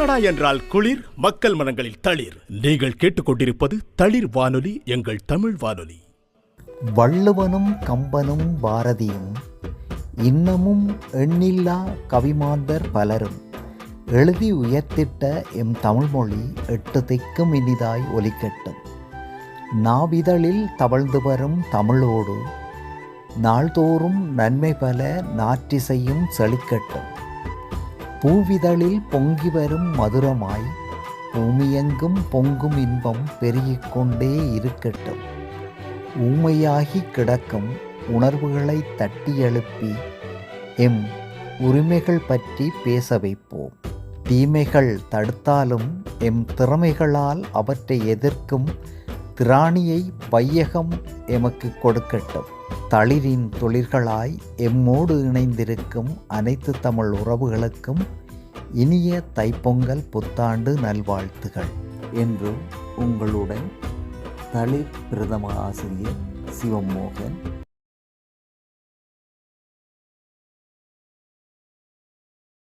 Canada என்றால் குளிர் மக்கள் மனங்களில் தளிர். நீங்கள் கேட்டுக்கொண்டிருப்பது தளிர் வானொலி எங்கள் தமிழ் வானொலி. வள்ளுவனும் கம்பனும் பாரதியும் இன்னமும் எண்ணில்லா கவிமாந்தர் பலரும் எழுதி உயர்த்திட்ட எம் தமிழ்மொழி எட்டு திக்கும் இனிதாய் ஒலிக்கட்டும். நாவிதழில் தவழ்ந்து வரும் தமிழோடு நாள்தோறும் நன்மை பல நாற்றிசையும் செழிக்கட்டும். பூவிதழில் பொங்கி வரும் மதுரமாய் பூமியெங்கும் பொங்கும் இன்பம் பெருகிக்கொண்டே இருக்கட்டும். ஊமையாகி கிடக்கும் உணர்வுகளை தட்டி எழுப்பி எம் உரிமைகள் பற்றி பேச வைப்போம். தீமைகள் தடுத்தாலும் எம் திறமைகளால் அவற்றை எதிர்க்கும் திராணியை வையகம் எமக்கு கொடுக்கட்டும். தளிரின் தொழில்களாய் எம்மோடு இணைந்திருக்கும் அனைத்து தமிழ் உறவுகளுக்கும் இனிய தைப்பொங்கல் புத்தாண்டு நல்வாழ்த்துகள் என்று உங்களுடன் தளிர் பிரதம ஆசிரியர் சிவமோகன்